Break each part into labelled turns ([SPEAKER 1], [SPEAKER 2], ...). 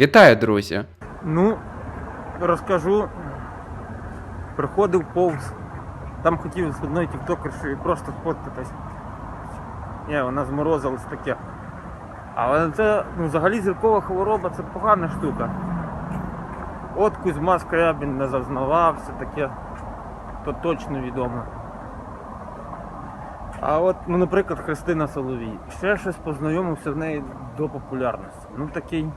[SPEAKER 1] Вітаю, друзі!
[SPEAKER 2] Ну, розкажу. Приходив повз. Там хотів з одної тіктокерші просто сфоткатись. Ні, вона зморозилась таке. Але це ну, взагалі зіркова хвороба це погана штука. От Кузьма Скрябін не зазнавався, таке, то точно відомо. А от, ну, наприклад, Христина Соловій. Ще щось познайомився в неї до популярності. Ну такий.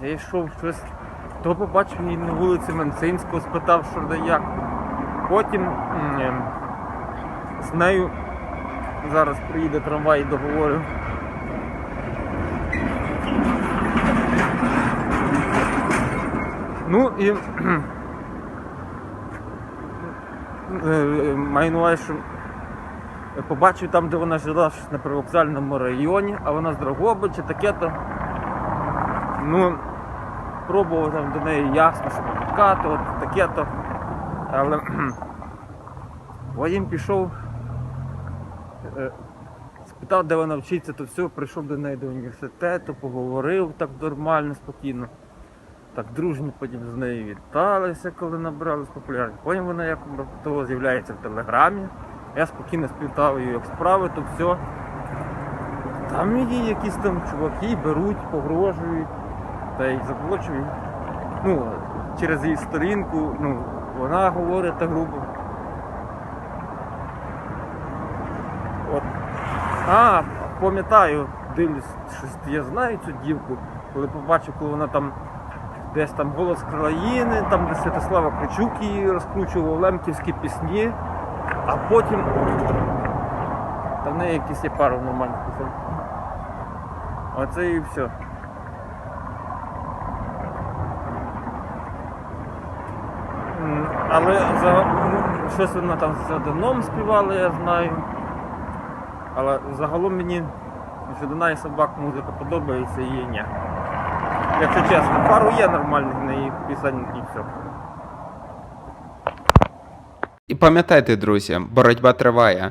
[SPEAKER 2] Я йшов щось, то побачив її на вулиці Менцинського, спитав, що да як. Потім ем, з нею зараз приїде трамвай і договорю. Ну і кхм, е, маю на увазі, що побачив там, де вона жила щось на привокзальному районі, а вона з Дрогобича, таке-то. Ну, пробував там до неї ясно, що покати, таке-то. Але потім пішов, е, спитав, де вона вчиться, то все, прийшов до неї до університету, поговорив так нормально, спокійно. Так дружньо потім з нею віталися, коли набрались популярність. Потім вона як того з'являється в телеграмі. Я спокійно спитав її, як справи, то все. Там її якісь там чуваки беруть, погрожують та й заблочують. Ну, через її сторінку, ну, вона говорить так грубо. От. А, пам'ятаю, дивлюсь, щось я знаю цю дівку, коли побачив, коли вона там десь там голос країни, там де Святослава Кричук її розкручував лемківські пісні, а потім. Та в неї якісь є пару нормальних пісень. Оце і все. Але за, ну, щось вона там за давном співала, я знаю. Але загалом мені жодина і собак музика подобається і ні. Якщо чесно, пару є нормальних на її пісень і все.
[SPEAKER 1] І пам'ятайте, друзі, боротьба триває.